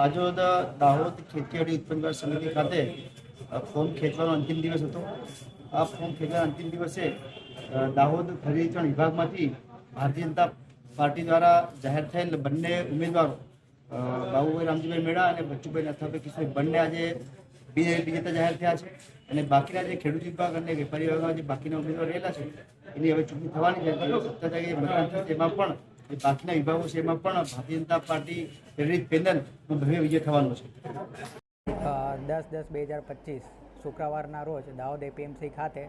આજરોજ દાહોદ ખેતીવાડી ઉત્પન્ન સમિતિ ખાતે ફોર્મ ખેંચવાનો અંતિમ દિવસ હતો. આ ફોર્મ ખેંચવાના અંતિમ દિવસે દાહોદ ખરીદણ વિભાગમાંથી ભારતીય જનતા પાર્ટી દ્વારા જાહેર થયેલ બંને ઉમેદવારો બાબુભાઈ રામજીભાઈ મેળા અને બચ્ચુભાઈ નથાભાઈ કિશોર બંને આજે વિજેતા જાહેર થયા છે. અને બાકીના જે ખેડૂત વિભાગ અને વેપારી વિભાગમાં જે બાકીના ઉમેદવાર રહેલા છે, એની હવે ચૂંટણી થવાની છે. સત્તા તારીખે મતદાન તેમાં પણ જે બાકીના વિભાગો છે, એમાં પણ ભારતીય જનતા પાર્ટી, પ્રેરિત ભવ્ય વિજય થવાનો છે. દસ દસ બે હજાર પચીસ, શુક્રવારના રોજ દાહોદ એપીએમસી ખાતે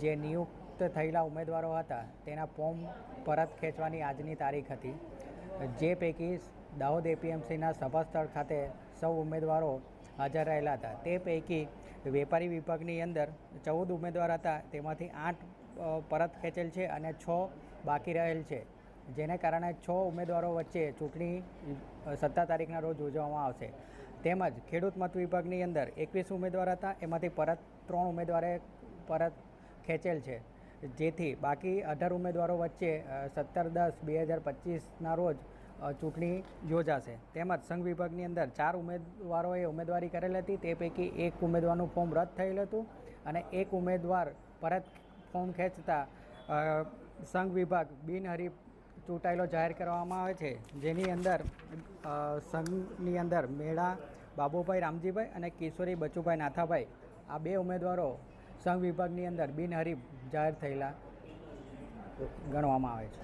જે નિયુક્ત થયેલા ઉમેદવારો હતા, તેના ફોર્મ પરત ખેંચવાની આજની તારીખ હતી. જે પૈકી દાહોદ એપીએમસીના સભાસ્થળ ખાતે સૌ ઉમેદવારો હાજર રહેલા હતા. તે પૈકી વેપારી વિભાગની અંદર ચૌદ ઉમેદવાર હતા, તેમાંથી આઠ પરત ખેંચેલ છે અને છ બાકી રહેલ છે. જેને કારણે છ ઉમેદવારો વચ્ચે ચૂંટણી સત્તર તારીખના રોજ યોજવામાં આવશે. તેમજ ખેડૂત મત વિભાગની અંદર એકવીસ ઉમેદવાર હતા, એમાંથી પરત ત્રણ ઉમેદવારે પરત ખેંચેલ છે. જેથી બાકી અઢાર ઉમેદવારો વચ્ચે સત્તર દસ બે હજાર પચીસના રોજ ચૂંટણી યોજાશે. તેમજ સંઘ વિભાગની અંદર ચાર ઉમેદવારોએ ઉમેદવારી કરેલ હતી, તે પૈકી એક ઉમેદવારનું ફોર્મ રદ થયેલ હતું અને એક ઉમેદવાર પરત ફોર્મ ખેંચતા સંઘ વિભાગ બિનહરીફ ચૂંટાયેલો જાહેર કરવામાં આવે છે. જેની અંદર સંઘની અંદર મેળા, બાબુભાઈ, રામજીભાઈ અને કિશોરી બચુભાઈ નાથાભાઈ, આ બે ઉમેદવારો સંઘ વિભાગની અંદર બિનહરીફ જાહેર થયેલા ગણવામાં આવે છે.